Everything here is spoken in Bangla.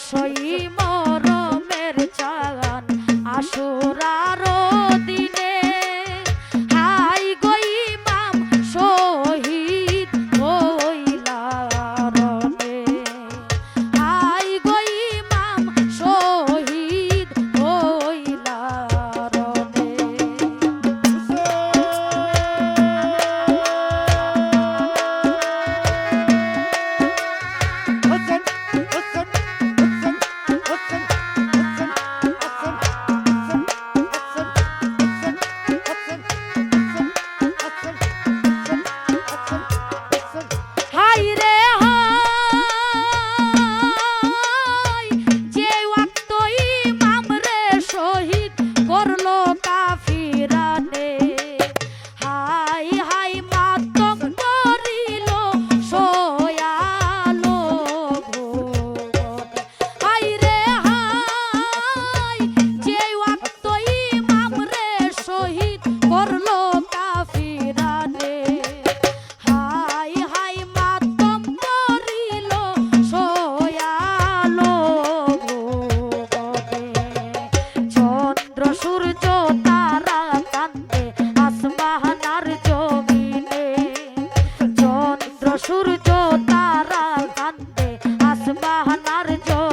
আসই মরমের চাগান আসো সূর্য তারা কান্দে আসমানার জোর